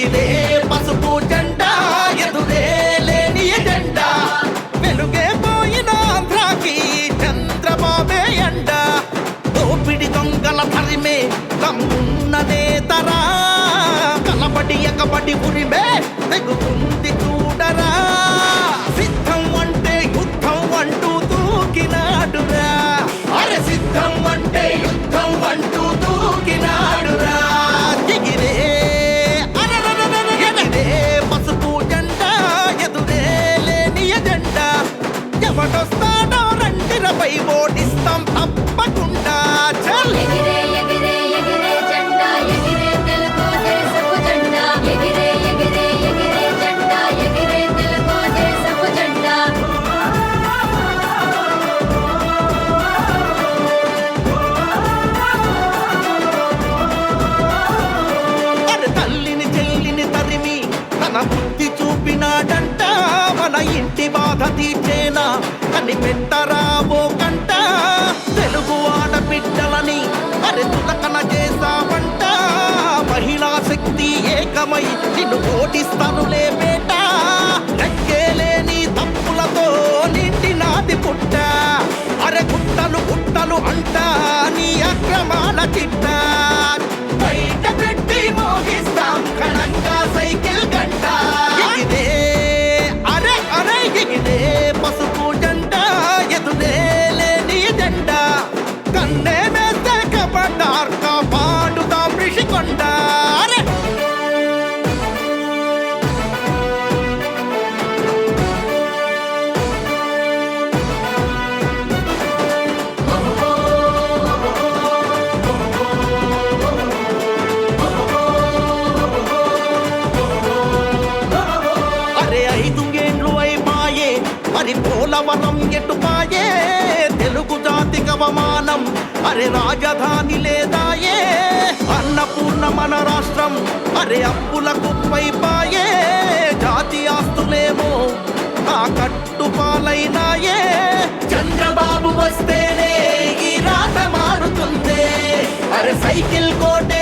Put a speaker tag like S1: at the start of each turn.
S1: ఎగిరే పసుపు జెండా ఎదురే లేని ఎజెండా. వెలుగే పోయిన ఆంధ్రాకి చంద్రబాబే ఎండ. దోపిడి దొంగల తరిమే దమ్మున్న నేతరా. కలబడి ఎగబడి ఉరిమే తెగుతుంది. ఎవడొస్తాడో రండిరపై ఓటిస్తాం తప్పకుండా. చల్. బుద్ధి మన ఇంటి బాధ తీర్చేనా అని పెట్టరాబో కంట. తెలుగు ఆడబిడ్డలని అరే తులకన చేశావంట. మహిళా శక్తి ఏకమై నిన్ను ఓటిస్తానులే బేట. లెక్కేలేని తప్పులతో నిండినాది పుట్ట. అరే గుట్టలు గుట్టలు అంట నీ అక్రమాల చిట్ట. పోలవరం తెలుగు జాతి అవమానం. అరే రాజధాని లేదాయే. అన్నపూర్ణ మన రాష్ట్రం. అరే అప్పుల కుప్పైపాయే. జాతి ఆస్తులేమో ఆ కట్టుపాలైనాయే. చంద్రబాబు వస్తేనే ఈ రాత మారుతుందే. అరే సైకిల్ కోటే